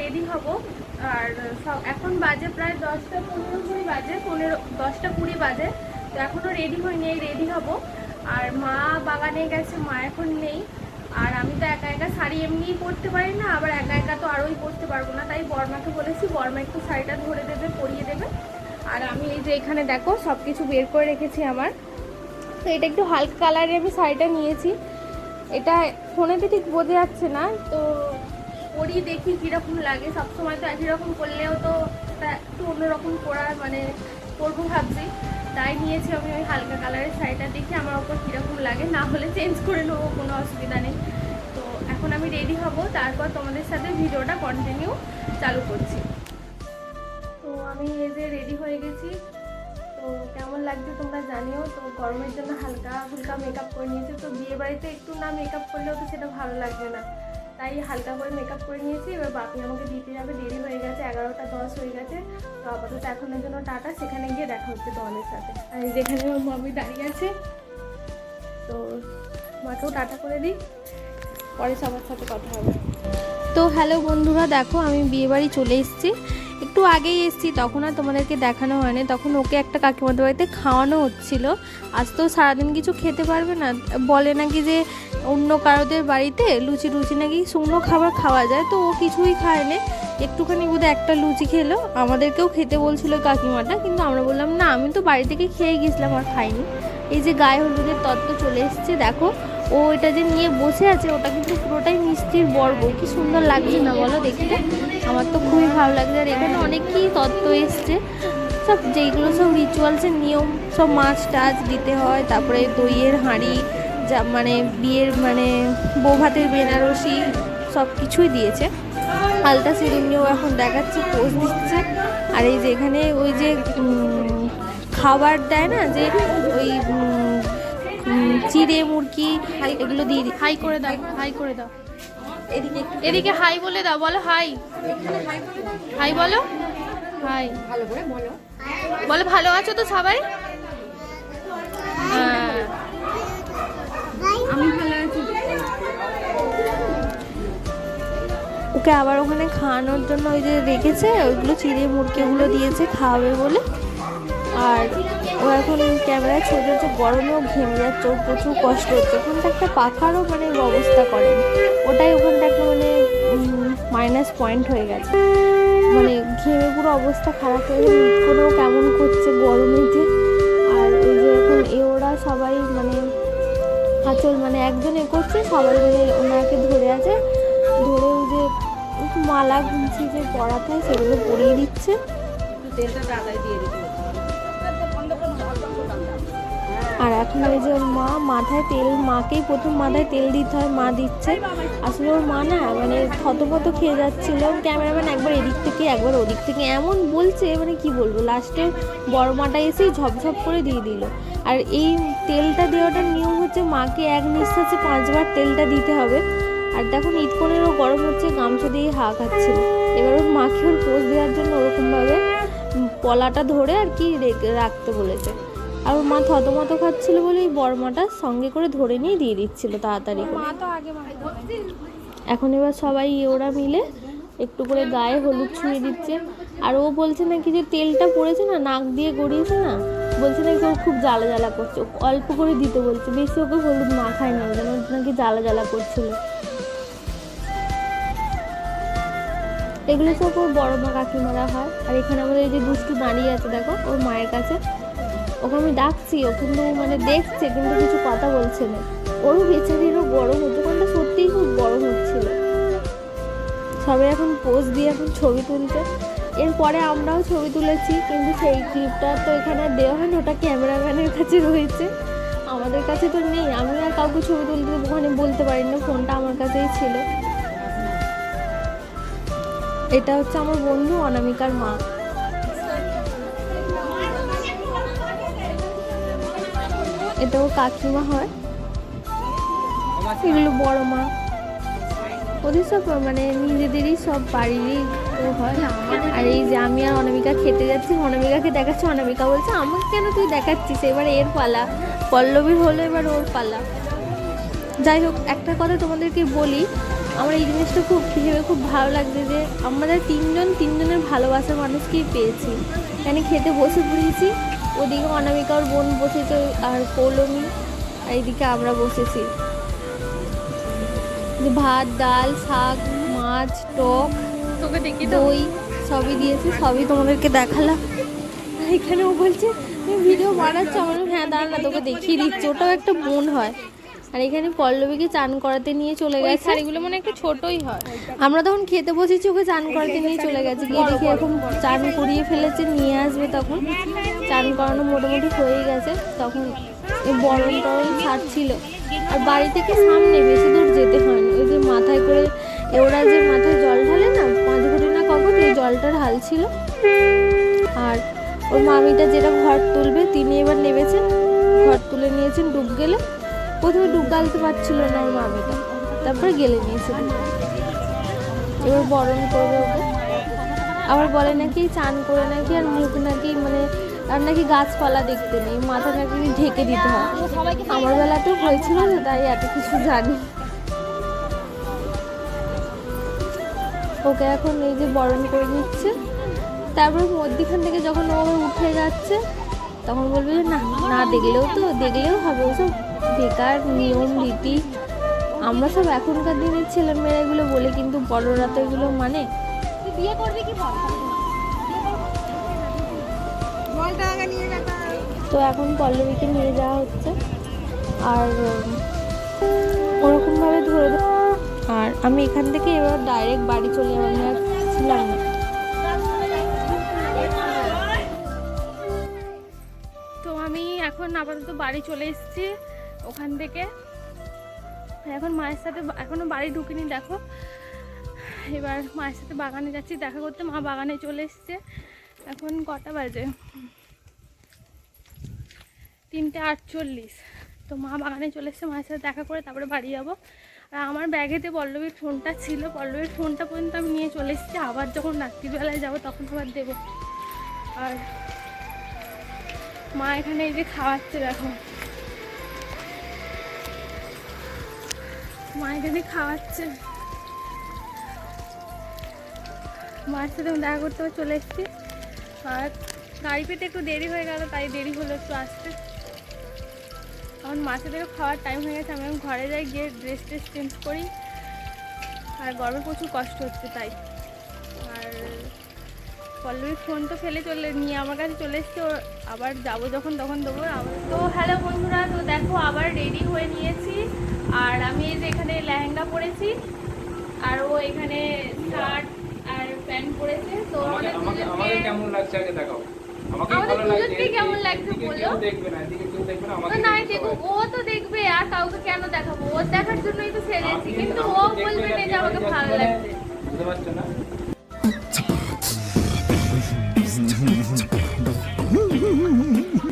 Ready হব। আর সব, এখন বাজে প্রায় দশটা পনেরো কুড়ি বাজে, পনেরো, দশটা কুড়ি বাজে। তো এখনও রেডি হয়নি রেডি হব। আর মা বাগানে গেছে, মা এখন নেই। আর আমি তো একা একা শাড়ি এমনিই পরতে পারি না, আবার একা একা তো আরোই পরতে পারব না। তাই বর্মাকে বলেছি, বর্মা একটু শাড়িটা ধরে দেবে, পরিয়ে দেবে। আর আমি এই যে এখানে দেখো সব কিছু বের করে রেখেছি আমার। তো এটা একটু হালকা কালারে আমি শাড়িটা নিয়েছি। এটা ফোনেতে ঠিক বোঝা যাচ্ছে না, তো পরি দেখি কীরকম লাগে। সবসময় তো একই রকম করলেও তো একটু অন্যরকম করার মানে করব ভাবছি। তাই নিয়েছি আমি ওই হালকা কালারের শাড়িটা, দেখি আমার ওপর কীরকম লাগে। না হলে চেঞ্জ করে নেব, কোনো অসুবিধা নেই। তো এখন আমি রেডি হব, তারপর তোমাদের সাথে ভিডিওটা কন্টিনিউ চালু করছি। তো আমি এই যে রেডি হয়ে গেছি। তো কেমন লাগছে তোমরা জানিও। তো গরমের জন্য হালকা হালকা মেকআপ করে নিয়েছি। তো বিয়ে বাড়িতে একটু না মেকআপ করলেও তো সেটা ভালো লাগবে না। তাই হালকা করে মেকআপ করে নিয়েছি। এবার বাপি আমাকে দিতে যাবে। দেরি হয়ে গেছে, এগারোটা দশ হয়ে গেছে। তো আপাতত এখনের জন্য টাটা। সেখানে গিয়ে দেখা হচ্ছে দলের সাথে। আর যেখানে আমার মামি দাঁড়িয়ে আছে, তো মাকেও টাটা করে দিই। পরে সবার সাথে কথা হবে। তো হ্যালো বন্ধুরা, দেখো আমি বিয়েবাড়ি চলে এসেছি। একটু আগেই এসেছি, তখন আর তোমাদেরকে দেখানো হয়নি। তখন ওকে একটা কাকিমাদের বাড়িতে খাওয়ানো হচ্ছিল। আজ তো সারাদিন কিছু খেতে পারবে না। বলে নাকি যে অন্য কারোদের বাড়িতে লুচি লুচি নাকি শুকনো খাবার খাওয়া যায়, তো ও কিছুই খায় খায়নি। একটুখানি বোধহয় একটা লুচি খেলো। আমাদেরকেও খেতে বলছিল কাকিমাটা, কিন্তু আমরা বললাম, না, আমি তো বাড়ি থেকে খেয়ে গেছিলাম, আর খাইনি। এই যে গায়ে হলুদের তত্ত্ব চলে এসছে, দেখো। ও এটা যে নিয়ে বসে আছে, ওটা কিন্তু পুরোটাই মিষ্টির বর্গ। কি সুন্দর লাগছে না বলো দেখতে? আমার তো খুবই ভালো লাগছে আর এখানে অনেকই তত্ত্ব এসছে। সব যেগুলো সব রিচুয়ালসের নিয়ম, সব মাছ টাছ দিতে হয়, তারপরে দইয়ের হাঁড়ি, যা মানে বিয়ের মানে বৌভাতের বেনারসি সব কিছুই দিয়েছে। আলতা সিরিমিও এখন দেখাচ্ছে, পোজ দিচ্ছে। আর এই যে এখানে ওই যে খাবার দেয় না যে ওই চিড়ে, মুরগি, এগুলো দিয়ে হাই করে দাও, হাই করে দাও। এদিকে এদিকে হাই বলে দাও বলো হাই। হাই বলো হাই বলো। বলো ভালো আছো তো সবাই? হ্যাঁ। আমি ভালো আছি। ওকে আবার ওখানে খাওয়ানোর জন্য ওই যে রেখেছে ওইগুলো চিড়ে মুরগিগুলো দিয়েছে খাওয়াবে বলে। আর ও এখন ক্যামেরায় ছবি হচ্ছে গরমেও ঘেমে যাচ্ছে প্রচুর কষ্ট হচ্ছে। ওখানটা একটা পাখারও মানে ব্যবস্থা করেন। ওটাই ওখানটা একটা মানে মাইনাস পয়েন্ট হয়ে গেছে। মানে ঘেমে পুরো অবস্থা খারাপ হয়ে কোনেও কেমন করছে গরমেতে আর ওই যে এখন এ ওরা সবাই মানে আঁচল মানে একজন এ করছে, সবাই মানে ওনাকে ধরে আছে। ধরে ওই যে মালা গুনছি যে পড়াতে সেগুলো পরিয়ে দিচ্ছে। দিয়ে আর এখন ওই যে মা, মাথায় তেল, মাকেই প্রথম মাথায় তেল দিতে হয়, মা দিচ্ছে। আসলে ওর মা না মানে থতমত খেয়ে যাচ্ছিল। ক্যামেরাম্যান একবার এদিক থেকে, একবার ওদিক থেকে এমন বলছে মানে কি বলব লাস্টে বড় মাটা এসেই ঝপঝপ করে দিয়ে দিল। আর এই তেলটা দেওয়াটার নিয়ম হচ্ছে মাকে এক নিঃশ্বাসে পাঁচবার তেলটা দিতে হবে। আর দেখুন ঈদকনেরও গরম হচ্ছে, গামছা দিয়ে হা খাচ্ছিল এবার ওর মাকে ওর পোজ দেওয়ার জন্য ওরকমভাবে পলাটা ধরে আর কি রেখে- রাখতে বলেছে। আর ওর মা থতমত খাচ্ছিল বলে এই বড়মাটা সঙ্গে করে ধরে নিয়ে দিয়ে দিচ্ছিল তাড়াতাড়ি করে। এখন এবার সবাই ওরা মিলে একটু করে গায়ে হলুদ ছুঁয়ে দিচ্ছে। আর ও বলছে নাকি যে তেলটা পড়েছে না নাক দিয়ে গড়িয়েছে না বলছে নাকি ও খুব জ্বালা জ্বালা করছে। অল্প করে দিতে বলছে বেশি ওকে হলুদ মাখায় না ওই ওর নাকি জ্বালা জ্বালা করছিল। এগুলো সব ওর বড় মা কাকিমারা হয়। আর এখানে আমাদের এই যে দুষ্টু দাঁড়িয়ে আছে দেখো ওর মায়ের কাছে। ওকে আমি ডাকছি, ও কিন্তু মানে দেখছে, কিন্তু কিছু কথা বলছে না। ওরও বেচারিরও গরম হচ্ছে ওখানটা সত্যিই খুব গরম হচ্ছিল। সবাই এখন পোজ দিয়ে এখন ছবি তুলছে। এরপরে আমরাও ছবি তুলেছি, কিন্তু সেই ক্লিপটা তো এখানে দেওয়া হয়নি, ওটা ক্যামেরাম্যানের কাছে রয়েছে। আমাদের কাছে তো নেই আমি আর কাউকে ছবি তুলতে ওখানে বলতে পারি না, ফোনটা আমার কাছেই ছিল। এটা হচ্ছে আমার বন্ধু অনামিকার মা। এটা ওর কাকিমা হয়। এগুলো বড় মা। ওদের সব মানে নিজেদেরই সব বাড়িরই হয়। আর এই যে আমি আর অনামিকা খেতে যাচ্ছি, অনামিকাকে দেখাচ্ছি, অনামিকা বলছে, আমাকে কেন তুই দেখাচ্ছিস? এবার এর পালা। পল্লবীর হলো এবার ওর পালা। যাই হোক, একটা কথা তোমাদেরকে বলি, আমার এই জিনিসটা খুব ভেবে খুব ভালো লাগছে যে আমাদের তিনজন, তিনজনের ভালোবাসার মানুষকেই পেয়েছি। এখানে খেতে বসে পড়েছি ওদিকে অনামিকার ওর বোন বসেছে আর পৌলমি আর এদিকে আমরা বসেছি। ভাত ডাল শাক মাছ টক তোকে দেখি দই সবই দিয়েছি সবই তোমাদেরকে দেখালাম। এখানে ও বলছে ভিডিও বানাচ্ছ? আমার হ্যাঁ দাঁড়া না তোকে দেখিয়ে দিচ্ছি। ওটাও একটা বোন হয়। আর এখানে পল্লবীকে চান করাতে নিয়ে চলে গেছে। শাড়িগুলো মনে একটু ছোটই হয়। আমরা তখন খেতে বসেছি ওকে চান করাতে নিয়ে চলে গেছে। গিয়ে দেখি এখন চান করিয়ে ফেলেছে নিয়ে আসবে তখন। চান করানো মোটামুটি হয়ে গেছে তখন বরণ টরণ ছাড়ছিল। আর বাড়ি থেকে সামনে বেশি দূর যেতে হয়নি। ওই যে মাথায় করে ওরা যে মাথায় জল ঢালে না পাঁচ ঘটি না কখন এই জলটা ঢালছিল আর ওর মামিটা যেটা ঘর তুলবে তিনি এবার নেমেছেন। ঘর তুলে নিয়েছেন ডুব গেলে। প্রথমে ডুব গালতে পারছিল না ওর মামিটা। তারপরে গেলে নিয়েছিল এবার বরণ করবে ওকে। আবার বলে নাকি চান করে নাকি আর মুখ নাকি মানে আর নাকি গাছপালা দেখতে নেই, মাথা নাকি ঢেকে দিতে হয়। আমার বেলাতেও হয়েছিল তো, তাই এত কিছু জানি। ওকে এখন এই যে বরণ করে নিচ্ছে। তারপর মধ্যিখান থেকে যখন ও উঠে যাচ্ছে, তখন বলবে না না দেখলেও তো, দেখলেও হবে ওসব। বেকার নিয়ম রীতি। আমরা সব এখনকার দিনের ছেলেমেয়েরা এগুলো বলে কিন্তু বড়রা তো এগুলো মানে বিয়ে করবি কি তো এখন পল্লবীকে নিয়ে যাওয়া হচ্ছে। আর ওরকমভাবে ধরে ধরে- আর আমি এখান থেকে এবার ডাইরেক্ট বাড়ি চলে যাব আমি আর ছিলাম না। তো আমি এখন আপাতত বাড়ি চলে এসেছি। ওখান থেকে। এখন মায়ের সাথে বা- এখনও বাড়ি ঢুকিনি, দেখো। এবার মায়ের সাথে বাগানে যাচ্ছি, দেখা করতে মা বাগানে চলে এসছে। এখন কটা বাজে? তিনটে আটচল্লিশ। তো মা বাগানে চলে এসছে, মায়ের সাথে দেখা করে তারপরে বাড়ি যাব। আর আমার ব্যাগেতে পল্লবীর ফোনটা ছিল, পল্লবীর ফোনটা পর্যন্ত আমি নিয়ে চলে এসেছি। আবার যখন রাত্রিবেলায় যাব, তখন আবার দেবো। আর মা এখানে এই যে খাওয়াচ্ছে, দেখো। মা এখানে খাওয়াচ্ছে। মায়ের সাথে দেখা করতে চলে এসেছি। আর গাড়ি পেতে একটু দেরি হয়ে গেল, তাই দেরি হলো একটু আসতে। এখন মাছেদেরও খাওয়ার টাইম হয়ে গেছে, আমি ঘরে যাই, গিয়ে ড্রেস ট্রেস চেঞ্জ করি। আর গরমে প্রচুর কষ্ট হচ্ছে তাই। আর পল্লবীর ফোন তো ফেলে চলে, নিয়ে আমার কাছে চলে এসছে আবার যাব যখন তখন দেবো। তো হ্যালো বন্ধুরা, তো দেখো আবার রেডি হয়ে নিয়েছি। আর আমি এই যে এখানে লেহেঙ্গা পরেছি আর ও এখানে শার্ট আর প্যান্ট পরেছে তো আমাদের কেমন লাগছে আগে দেখাও? কেমন লাগছে বলো? না দেখুক ও তো দেখবে আর কাউকে কেন দেখাবো? দেখার জন্যই তো সেরেছি কিন্তু ও বলবে না যে আমাকে ভালো লাগছে। বুঝতে পারছ না?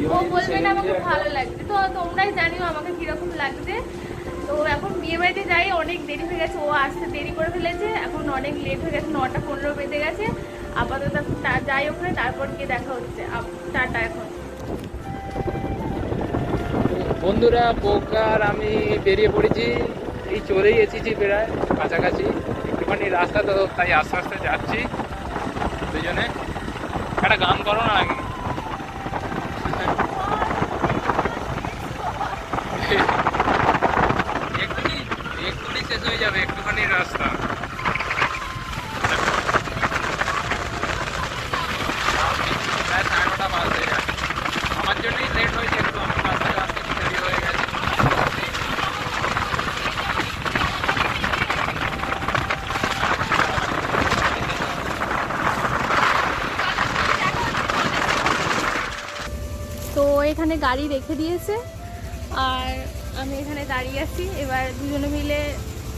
ও বলবে না আমাকে ভালো লাগছে। তো তোমরাই জানিও আমাকে কীরকম লাগছে। তো এখন বিয়ে বাড়িতে যাই অনেক দেরি হয়ে গেছে ও আসতে দেরি করে ফেলেছে এখন অনেক লেট হয়ে গেছে নটা পনেরো বেজে গেছে। আপাতত এখন যাই ওখানে তারপর গিয়ে দেখা হচ্ছে। টাটা এখন। বন্ধুরা পোকার আমি বেরিয়ে পড়েছি। এই চলেই এসেছি প্রায় কাছাকাছি। একটুখানি রাস্তা তো তাই আস্তে আস্তে যাচ্ছি। দুজনে। একটা গান করো না আগে। শেষ হয়ে যাবে একটুখানি রাস্তা। আমার জন্যই লেট হয়েছে একটু তো এখানে গাড়ি রেখে দিয়েছে, আর আমি এখানে দাঁড়িয়ে আছি। এবার দুজনে মিলে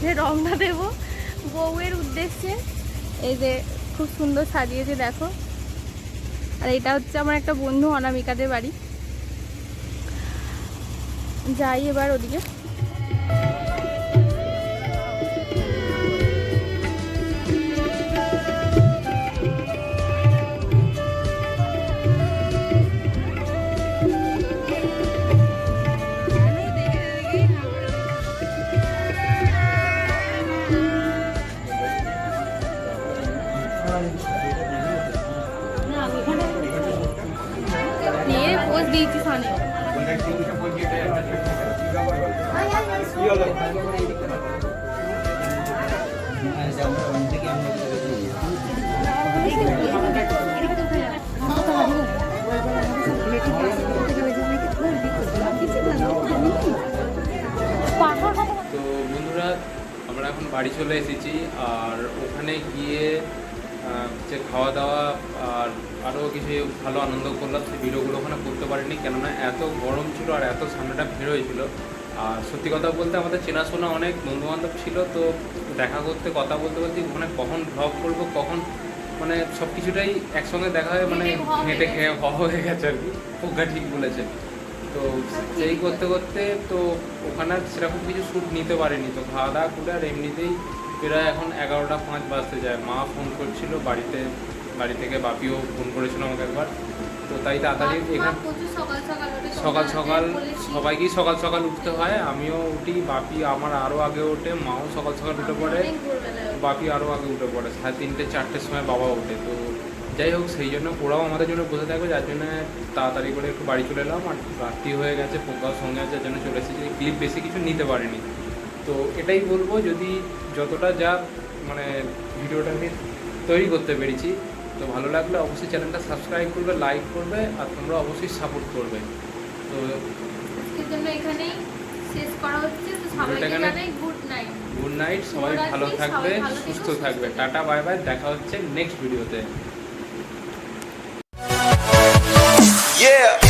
যে রংটা দেব বউয়ের উদ্দেশ্যে। এই যে খুব সুন্দর সাজিয়েছে, দেখো। আর এটা হচ্ছে আমার একটা বন্ধু, অনামিকাদের বাড়ি। যাই এবার ওদিকে। দিয়েছি তো বন্ধুরা আমরা এখন বাড়ি চলে এসেছি আর ওখানে গিয়ে যে খাওয়া দাওয়া আর আরও কিছু ভালো আনন্দ করলাম সেই ভিডিওগুলো ওখানে করতে পারিনি। কেননা এত গরম ছিল আর এত সামনেটা ভিড় হয়েছিল। আর সত্যি কথা বলতে আমাদের চেনাশোনা অনেক বন্ধুবান্ধব ছিল তো দেখা করতে কথা বলতে বলতে ওখানে কখন ভ্লগ করব কখন মানে সব কিছুটাই একসঙ্গে দেখা হয় মানে হেঁটে। খেয়ে হ হয়ে গেছে আর কি। প্রজ্ঞা ঠিক বলেছে। তো সেই করতে করতে তো ওখানে সেরকম কিছু শ্যুট নিতে পারিনি। তো খাওয়া দাওয়া করে আর এমনিতেই প্রায় এখন এগারোটা পাঁচ বাজতে যায়। মা ফোন করছিল বাড়িতে বাড়ি থেকে বাপিও ফোন করেছিল আমাকে একবার। তো তাই তাড়াতাড়ি এখানে সকাল সকাল। সবাইকেই সকাল সকাল উঠতে হয়। আমিও উঠি বাপি আমার আরও আগে ওঠে মাও সকাল সকাল উঠে পড়ে। বাপি আরও আগে উঠে পড়ে। সাড়ে তিনটে চারটের সময় বাবা ওঠে। তো যাই হোক সেই জন্য ওরাও আমাদের জন্য বসে থাকবে যার জন্য তাড়াতাড়ি করে একটু বাড়ি চলে এলাম। আর রাত্রি হয়ে গেছে পোকাও সঙ্গে আছে যার জন্য চলে এসেছি। ক্লিপ বেশি কিছু নিতে পারিনি। তো এটাই বলব যদি যতটা যা মানে ভিডিওটা আমি তৈরি করতে পেরেছি তো ভালো লাগলে অবশ্যই চ্যানেলটা সাবস্ক্রাইব করবে লাইক করবে আর তোমরা অবশ্যই সাপোর্ট করবে। তো আজকের জন্য এখানেই শেষ করা হচ্ছে তো সবাইকে ভিডিওটা এখানে- জানাই গুড নাইট গুড নাইট সবাই ভালো থাকবে সুস্থ সুস্থ থাকবে। টাটা বাই বাই দেখা হচ্ছে নেক্সট ভিডিওতে Yeah.